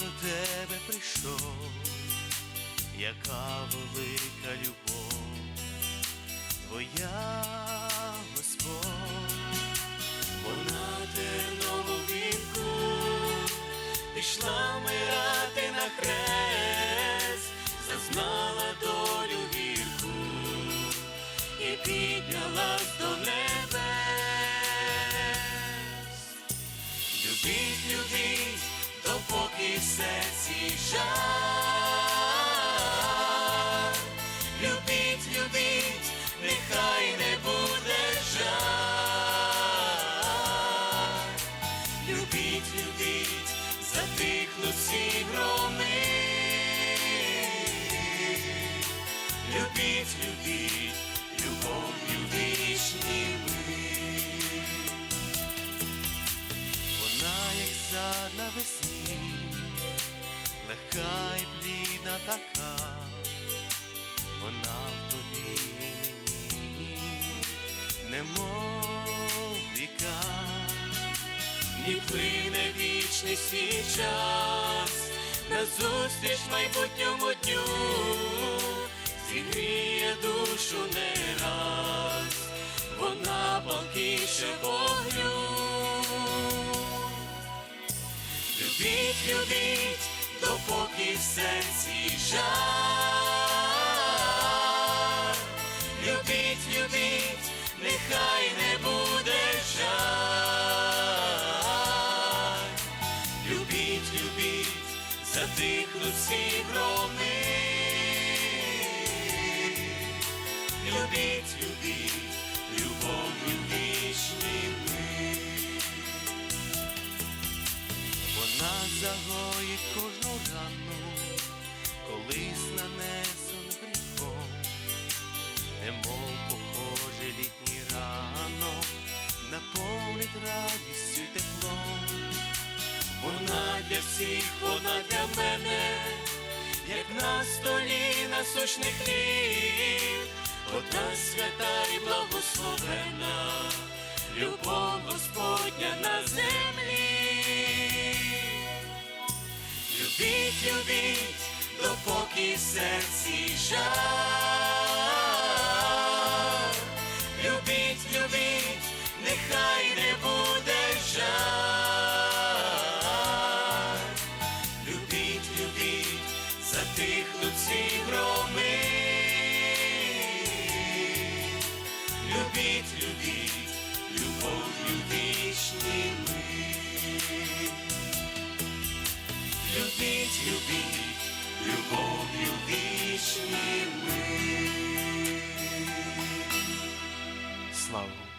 тебе прийшов, яка велика любов, твоя Господь, вона тернову вінку, пішла вмирати на хрест, зад навесні, легка і блідна така, вона в тобі. Немов ріка, ні плине вічний свій час, назустріч майбутньому дню, зігріє душу не Любіть, допоки в серці жар. Любіть, любіть, нехай не буде жаль. Любіть, любіть, затихнуть всі громи. Любіть, любіть, любов'ю вічними. Вона загоїть кожну рану, колись нанесен гріхом, немов похоже літній ранок, наповнить радістю й теплом. Вона для всіх, вона для мене, як на столі насущний хліб, одна свята і благословена, любов Господня на землі. Любіть, допоки серці жар. Любіть, любіть, нехай не буде жаль. Любіть, любіть, затихнуть всі громи. Любіть, любіть, світ любі, любов'ю вічні ми. Слава.